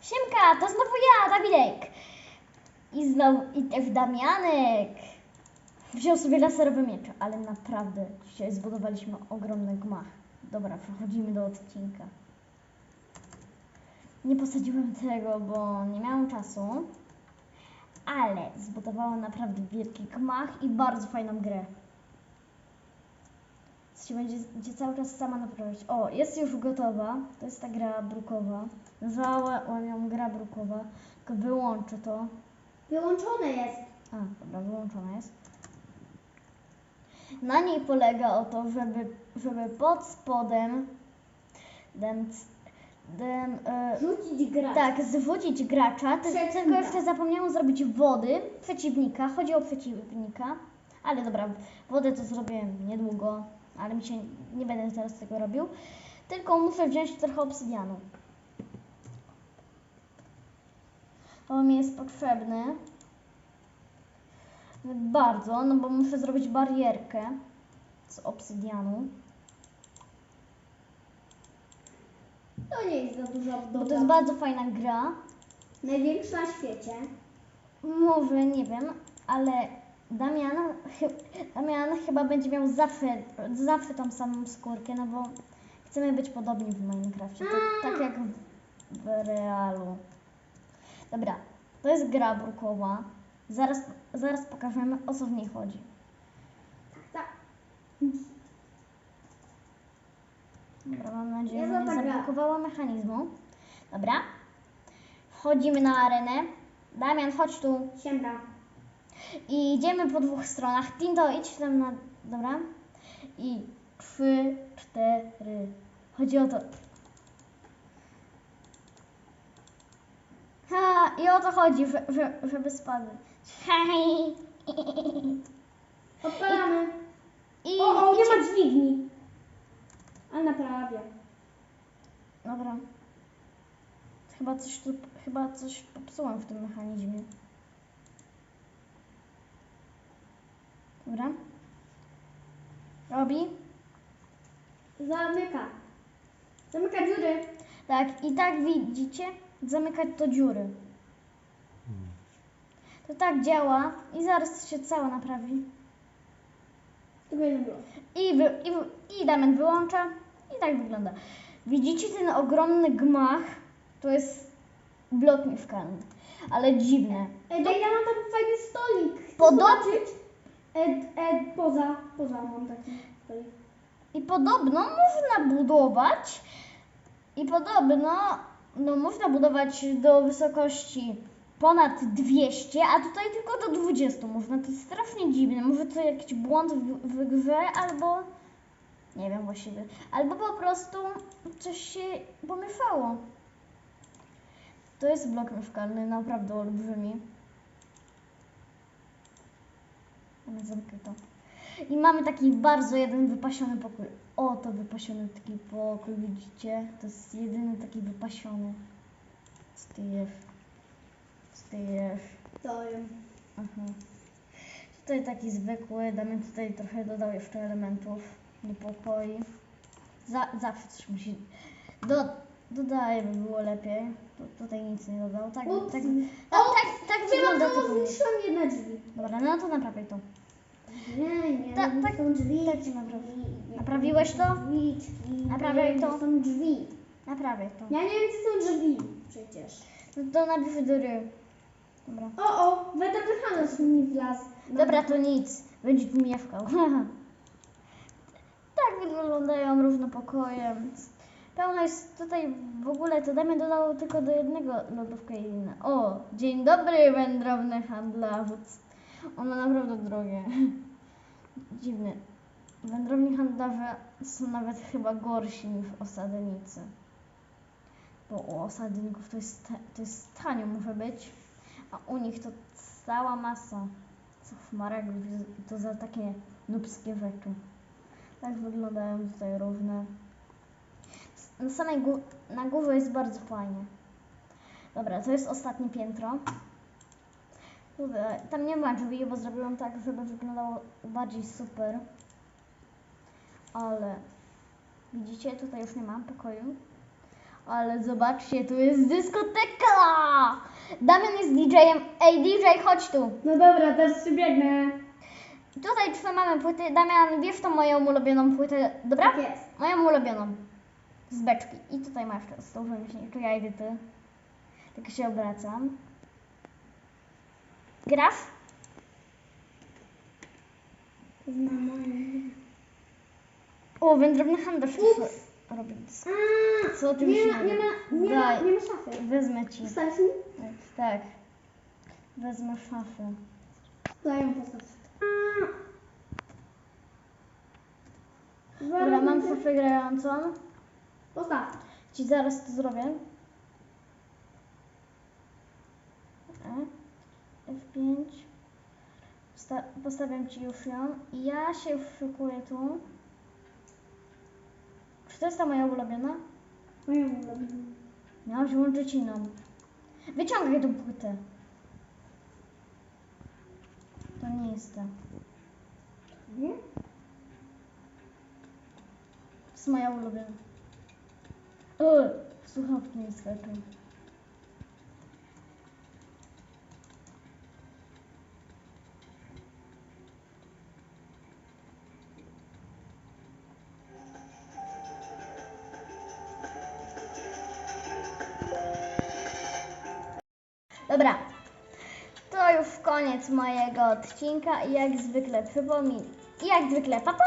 Siemka, to znowu ja, Dawidek. I znowu, i też Damianek. Wziął sobie laserowe miecze, ale naprawdę dzisiaj zbudowaliśmy ogromny gmach. Dobra, przechodzimy do odcinka. Nie posadziłem tego, bo nie miałem czasu, ale zbudowałem naprawdę wielki gmach i bardzo fajną grę. Się będzie, cały czas sama naprawiać. O, jest już gotowa. To jest ta gra brukowa. Nazwałem ją gra brukowa. Tylko wyłączę to. Wyłączone jest. A, dobra, wyłączona jest. Na niej polega o to, żeby, żeby pod spodem dem, dem, e, Rzucić grać. tak, zwrócić gracza, Przeciwnika. tylko jeszcze zapomniałam zrobić wody przeciwnika, chodzi o przeciwnika, ale dobra, wodę to zrobię niedługo, ale mi się, nie będę teraz tego robił, tylko muszę wziąć trochę obsydianu. To mi jest potrzebny. Bardzo, no bo muszę zrobić barierkę z obsydianu, To nie jest za dużo bo to jest bardzo fajna gra. Największa na świecie. Może, nie wiem, ale Damian, chy- Damian chyba będzie miał zawsze, zawsze tą samą skórkę, no bo chcemy być podobni w Minecrafcie, tak, tak jak w realu. Dobra, to jest gra brukowa. Zaraz, zaraz pokażemy o co w niej chodzi. Tak. Dobra, mam nadzieję, że nie tak zablokowała mechanizmu. Dobra, wchodzimy na arenę. Damian, chodź tu. Siemka. I idziemy po dwóch stronach. Tinto, idź tam na... Dobra. I trzy, cztery. Chodzi o to. Ha, i o to chodzi, że, że, żeby spadły. Hej. Odpalamy. I... O, o, nie ma dźwigni. Ale naprawia. Dobra. Chyba coś tu, chyba coś popsułam w tym mechanizmie. Dobra. Robi? Zamyka. Zamyka dziury. Tak, i tak widzicie, zamykać to dziury. To tak działa i zaraz się cała naprawi. Tego nie było. I, wy, i, i Damian wyłącza i tak wygląda. Widzicie ten ogromny gmach? To jest blok mieszkalny, ale dziwne. Ej, ja mam tam fajny stolik. Chcesz Podob- zobaczyć? E, e, poza, poza mam taki. I podobno można budować i podobno no, można budować do wysokości ponad 200, a tutaj tylko do 20 można. To jest strasznie dziwne. Może to jakiś błąd w, w grze albo nie wiem właściwie. Albo po prostu coś się pomieszało. To jest blok mieszkalny, naprawdę olbrzymi. Zamknę to. I mamy taki bardzo jeden wypasiony pokój. O, to wypasiony taki pokój, widzicie? To jest jedyny taki wypasiony. Co ty jesz? Co ty jesz? To jem. Aha. Tutaj taki zwykły, Damian tutaj trochę dodał jeszcze elementów do pokoi. Za, zawsze coś musi... Do, dodaję, by było lepiej. Tu, tutaj nic nie dodał. Tak, Ups. tak, tak, tak, tak wygląda to zniszczyłam jedne drzwi. Dobra, no to naprawiaj to. Nie, nie, Tak, są drzwi. tak się naprawi. drzwi, Naprawiłeś to? Drzwi, drzwi. Naprawiaj nie, to? są drzwi. Naprawiaj to. Ja nie wiem, co są drzwi przecież. No to napisz do ry. Dobra. O, o, Weterbychanos mi wlazł. Dobra, to nic. Będzie tu mieszkał. tak wyglądają różne pokoje. Pełno jest tutaj w ogóle, to Damian dodał tylko do jednego lodówkę i inne. O, dzień dobry wędrowny handlarzu. On ma naprawdę drogie. Dziwny. Wędrowni handlarze są nawet chyba gorsi niż osadnicy. Bo u osadników to jest, to jest tanio może być, a u nich to cała masa i to za takie nubskie rzeczy. Tak wyglądają tutaj różne. Na samej gó- na górze jest bardzo fajnie. Dobra, to jest ostatnie piętro. Tutaj, tam nie ma drzwi, bo zrobiłam tak, żeby wyglądało bardziej super. Ale widzicie, tutaj już nie mam pokoju. Ale zobaczcie, tu jest dyskoteka! Damian jest DJ-em. Ej, DJ, chodź tu. No dobra, teraz przybiegnę. Tutaj twoje mamy płyty. Damian, wiesz tą moją ulubioną płytę, dobra? Tak jest. Moją ulubioną. Z beczki. I tutaj masz z tą rzemieślniczą. Ja idę ty. Tylko się obracam. Grasz? Znam. O, wędrowny handlarz Ups. robi dysk. A, Co ty nie, ma, nie, ma, nie, ma, Daj. nie ma szafy. Wezmę ci. Mi? Tak. Wezmę szafę. Daj ją postaw. Dobra, mam szafę grającą. Postaw. Ci zaraz to zrobię. E, F5. Sta- postawiam ci już ją. I ja się szykuję tu. Czy to jest ta moja ulubiona? Moją ulubioną. Miałam się łączyć inną. Wyciągaj tą płytę. To nie jest ta. Nie? To jest moja ulubiona. O, słuchawki mi skaczą. Dobra, to już koniec mojego odcinka i jak zwykle przypomnij, i jak zwykle, pa pa!